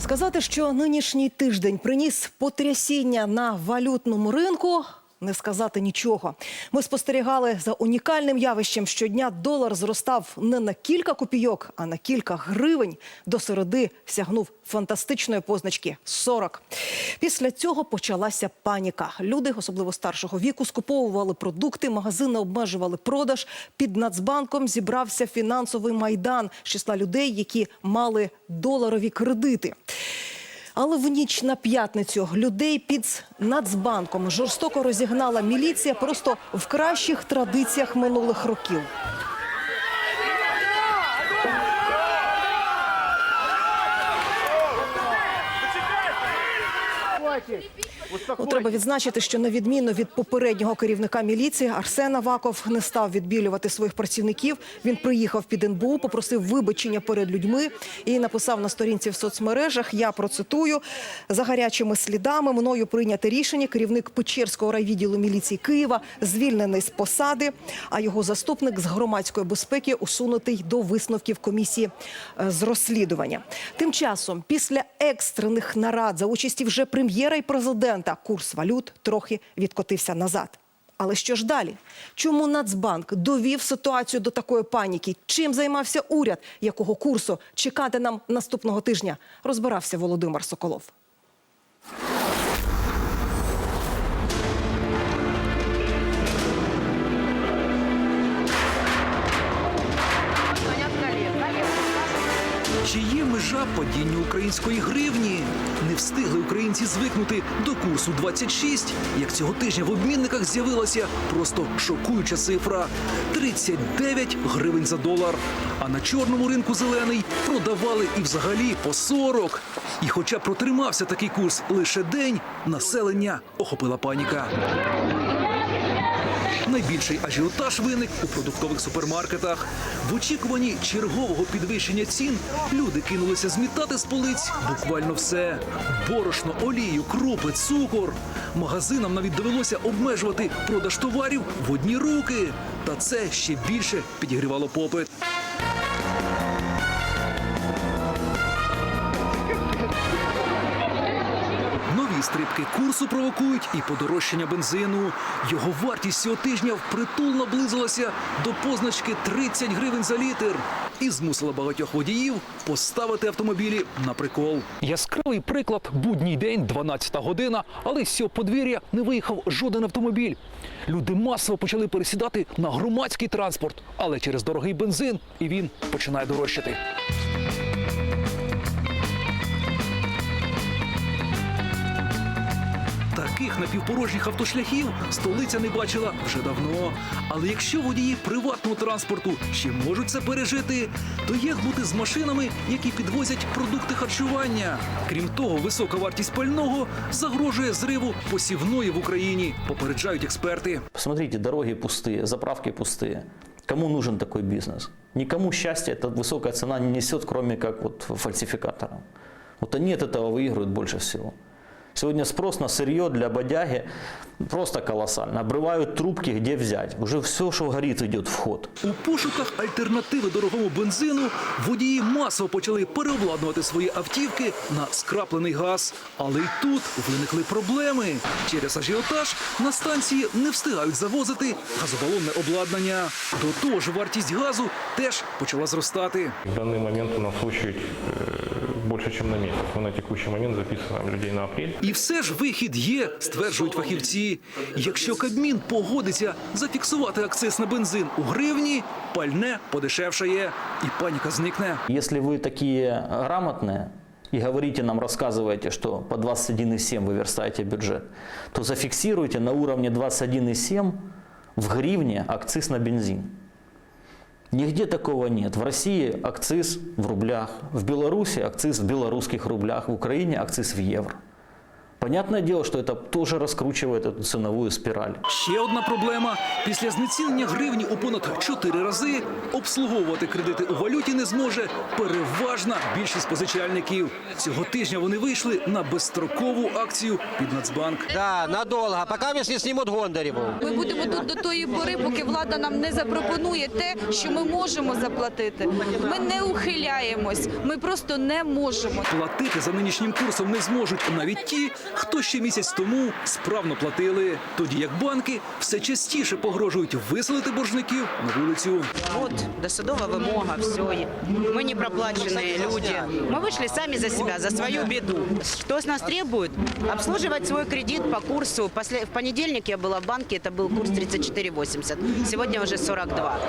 Сказати, що нинішній тиждень приніс потрясіння на валютному ринку. Не сказати нічого. Ми спостерігали за унікальним явищем. Щодня долар зростав не на кілька копійок, а на кілька гривень. До середи сягнув фантастичної позначки 40. Після цього почалася паніка. Люди, особливо старшого віку, скуповували продукти, магазини обмежували продаж. Під Нацбанком зібрався фінансовий майдан з числа людей, які мали доларові кредити. Але в ніч на п'ятницю людей під Нацбанком жорстоко розігнала міліція просто в кращих традиціях минулих років. Ну, треба відзначити, що на відміну від попереднього керівника міліції Арсена Ваков не став відбілювати своїх працівників. Він приїхав під НБУ, попросив вибачення перед людьми і написав на сторінці в соцмережах. Я процитую за гарячими слідами. Мною прийняте рішення. Керівник Печерського райвідділу міліції Києва звільнений з посади, а його заступник з громадської безпеки усунутий до висновків комісії е, з розслідування. Тим часом, після екстрених нарад за участі вже прем'єра і президента, курс валют трохи відкотився назад. Але що ж далі? Чому Нацбанк довів ситуацію до такої паніки? Чим займався уряд? Якого курсу чекати нам наступного тижня? Розбирався Володимир Соколов. Чи є межа падінню української гривні? Не встигли українці звикнути до курсу 26, як цього тижня в обмінниках з'явилася просто шокуюча цифра 39 гривень за долар. А на чорному ринку зелений продавали і взагалі по 40. І хоча протримався такий курс лише день, населення охопила паніка. Найбільший ажіотаж виник у продуктових супермаркетах. В очікуванні чергового підвищення цін люди кинулися змітати з полиць буквально все: борошно, олію, крупи, цукор. Магазинам навіть довелося обмежувати продаж товарів в одні руки. Та це ще більше підігрівало попит. Стрибки курсу провокують і подорожчання бензину. Його вартість цього тижня впритул наблизилася до позначки 30 гривень за літр і змусила багатьох водіїв поставити автомобілі на прикол. Яскравий приклад будній день, 12 година, але з цього подвір'я не виїхав жоден автомобіль. Люди масово почали пересідати на громадський транспорт, але через дорогий бензин і він починає дорожчати. Таких напівпорожніх автошляхів столиця не бачила вже давно. Але якщо водії приватного транспорту ще можуть це пережити, то як бути з машинами, які підвозять продукти харчування? Крім того, висока вартість пального загрожує зриву посівної в Україні, попереджають експерти. Посмотрите, дороги пустые, заправки пустые. Кому нужен такой бизнес? Никому счастья эта высокая цена не несет, кроме как вот фальсификаторам. Вот они от этого выигрывают больше всего. Сегодня спрос на сырье для бодяги просто колоссально. Обрывают трубки, где взять. Уже все, что горит, идет в ход. У пошуках альтернативи дорогому бензину водії масово почали переобладнувати свої автівки на скраплений газ. Але й тут виникли проблеми. Через ажіотаж на станції не встигають завозити газобалонне обладнання. До того ж, вартість газу теж почала зростати. В данный момент у нас очередь э, больше, чем на месяц. Мы на текущий момент записываем людей на апрель. І все ж вихід є, стверджують фахівці. Якщо Кабмін погодиться зафіксувати акциз на бензин у гривні, пальне подешевшає, і паніка зникне. Если вы такие грамотные и говорите нам, рассказываете, что по 21,7 вы верстаете бюджет, то зафиксируйте на уровне 21,7 в гривне акциз на бензин. Нигде такого нет. В России акциз в рублях, в Беларуси акциз в белорусских рублях, в Украине акциз в евро. Понятное дело, что это тоже раскручивает эту ценовую спираль. Ще одна проблема. Після знецінення гривні у понад 4 рази обслуговувати кредити у валюті не зможе переважна більшість позичальників. Цього тижня вони вийшли на безстрокову акцію під Нацбанк. Да, надолго, пока меня не снимут Гондареву. Ми будемо тут до тої пори, поки влада нам не запропонує те, що ми можемо заплатити. Ми не ухиляємось, ми просто не можемо. Платити за нинішнім курсом не зможуть навіть ті, хто ще місяць тому справно платили. Тоді як банки все частіше погрожують виселити боржників на вулицю. Вот, досудовая вымога, все. Мы не проплаченные люди. Мы вышли сами за себя, за свою беду. Что с нас требует? Обслуживать свой кредит по курсу. После... В понедельник я была в банке, это был курс 34,80. Сегодня уже 42.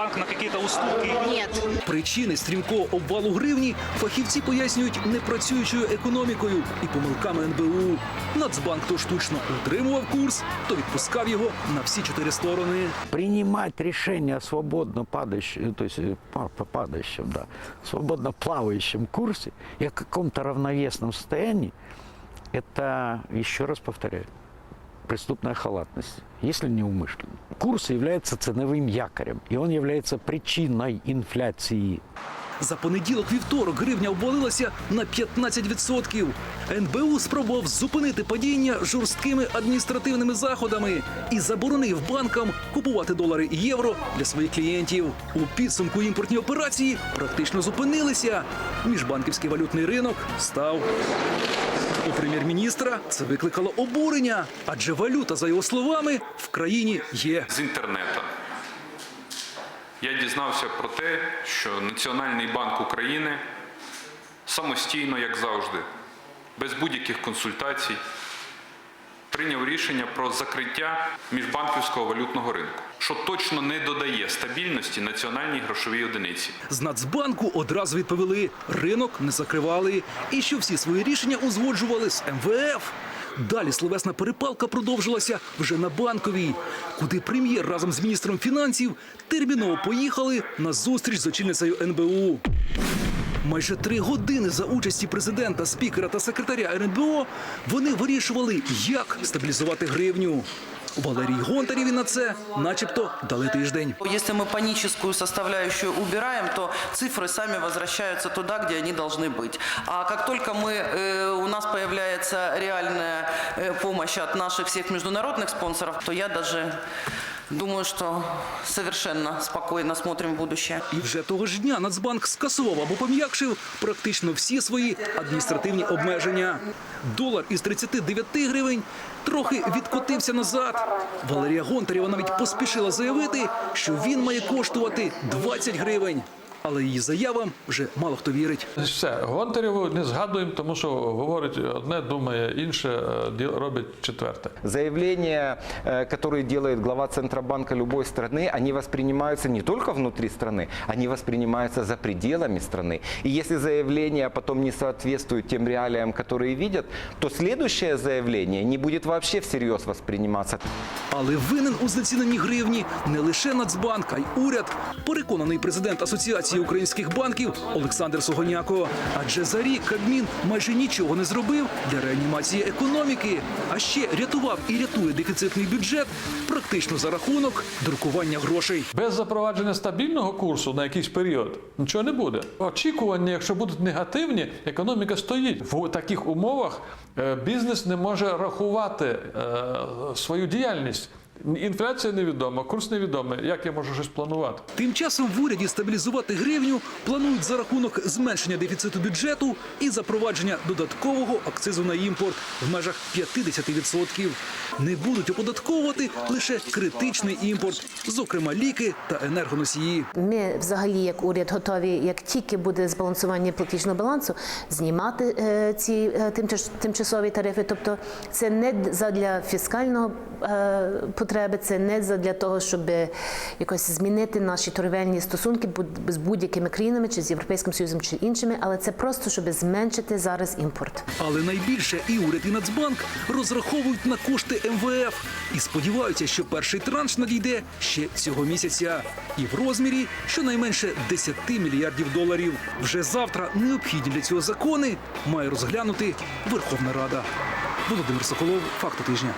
банк на какие-то уступки Нет, Причини стрімкого обвалу гривні фахівці пояснюють непрацюючою економікою і помилками НБУ. Нацбанк то штучно утримував курс, то відпускав його на всі чотири сторони. принимать решение свободно падающем, то есть э, па- па- падающем, да, свободно плавающем курсе и о каком-то равновесном состоянии, это, еще раз повторяю, преступная халатность, если не умышленно. Курс является ценовым якорем, и он является причиной инфляции. За понеділок-вівторок гривня обвалилася на 15%. НБУ спробував зупинити падіння жорсткими адміністративними заходами і заборонив банкам купувати долари і євро для своїх клієнтів. У підсумку імпортні операції практично зупинилися. Міжбанківський валютний ринок став. У прем'єр-міністра це викликало обурення, адже валюта, за його словами, в країні є. з інтернету. Я дізнався про те, що Національний банк України самостійно, як завжди, без будь-яких консультацій, прийняв рішення про закриття міжбанківського валютного ринку, що точно не додає стабільності національній грошовій одиниці. З Нацбанку одразу відповіли, ринок не закривали і що всі свої рішення узгоджували з МВФ. Далі словесна перепалка продовжилася вже на банковій, куди прем'єр разом з міністром фінансів терміново поїхали на зустріч з очільницею НБУ. Майже три години за участі президента, спікера та секретаря РНБО вони вирішували, як стабілізувати гривню. Валерій Гонтарєві на це, начебто, дали тиждень. Если мы паническую составляющую убираем, то цифры сами возвращаются туда, где они должны быть. А как только мы, э, у нас появляется реальная э, помощь от наших всех международных спонсоров, то я даже думаю, что совершенно спокойно смотрим в будущее. І вже того ж дня Нацбанк скасував або пом'якшив практично всі свої адміністративні обмеження. Долар із 39 гривень трохи відкотився назад. Валерія Гонтарєва навіть поспішила заявити, що він має коштувати 20 гривень Але її заявам вже мало хто вірить. Все, Гонтарєву не згадуємо, тому що говорить одне, думає інше, е, діл- робить четверте. Заявления, э, которые делает глава Центробанка любой страны, они воспринимаются не только внутри страны, они воспринимаются за пределами страны. И если заявления потом не соответствуют тем реалиям, которые видят, то следующее заявление не будет вообще всерьез восприниматься. Але винен у знеціненні гривні не лише Нацбанк, а й уряд. Переконаний президент Асоціації українських банків Олександр Согоняко. Адже за рік Кабмін майже нічого не зробив для реанімації економіки, а ще рятував і рятує дефіцитний бюджет практично за рахунок друкування грошей. Без запровадження стабільного курсу на якийсь період нічого не буде. Очікування, якщо будуть негативні, економіка стоїть. В таких умовах е, бізнес не може рахувати е, свою діяльність. Інфляція невідома, курс невідомий. Як я можу щось планувати? Тим часом в уряді стабілізувати гривню планують за рахунок зменшення дефіциту бюджету і запровадження додаткового акцизу на імпорт в межах 50%. Не будуть оподатковувати лише критичний імпорт, зокрема ліки та енергоносії. Ми взагалі, як уряд, готові, як тільки буде збалансування платіжного балансу, знімати е, ці е, тимчасові тарифи. Тобто це не для фіскального е, потреби, це не для того, щоб якось змінити наші торговельні стосунки з будь-якими країнами, чи з Європейським Союзом, чи іншими, але це просто щоб зменшити зараз імпорт. Але найбільше і уряд, і Нацбанк розраховують на кошти МВФ і сподіваються, що перший транш надійде ще цього місяця, і в розмірі щонайменше 10 мільярдів доларів. Вже завтра необхідні для цього закони має розглянути Верховна Рада. Володимир Соколов, факти тижня.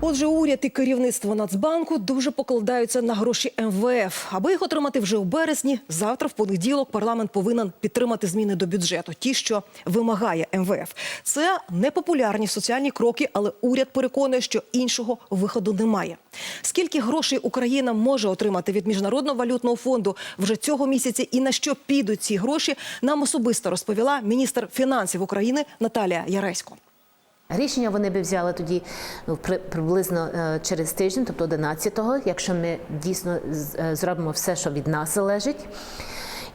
Отже, уряд і керівництво Нацбанку дуже покладаються на гроші МВФ. Аби їх отримати вже у березні, завтра в понеділок парламент повинен підтримати зміни до бюджету, ті, що вимагає МВФ. Це непопулярні соціальні кроки, але уряд переконує, що іншого виходу немає. Скільки грошей Україна може отримати від міжнародного валютного фонду вже цього місяця, і на що підуть ці гроші, нам особисто розповіла міністр фінансів України Наталія Яресько. Рішення вони би взяли тоді ну, при, приблизно е, через тиждень, тобто 11-го, якщо ми дійсно е, зробимо все, що від нас залежить.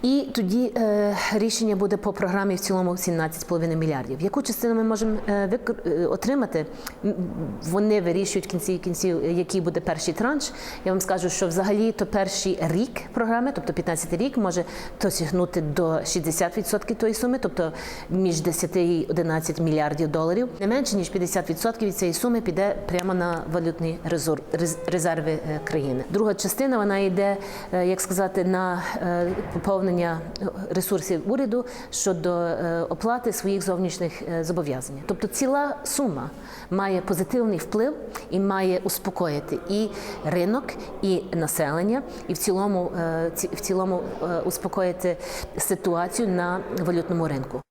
І тоді е, рішення буде по програмі в цілому 17,5 мільярдів. Яку частину ми можемо е, е, отримати? Вони вирішують в кінці кінців, який буде перший транш. Я вам скажу, що взагалі то перший рік програми, тобто 15 рік, може досягнути до 60% тої суми, тобто між 10 і 11 мільярдів доларів. Не менше ніж 50% від цієї суми піде прямо на валютні резерви е, країни. Друга частина вона йде, е, як сказати, на е, поповнення ресурсів уряду щодо е, оплати своїх зовнішніх е, зобов'язань. Тобто ціла сума має позитивний вплив і має успокоїти і ринок, і населення, і в цілому, е, ці- в цілому е, успокоїти ситуацію на валютному ринку.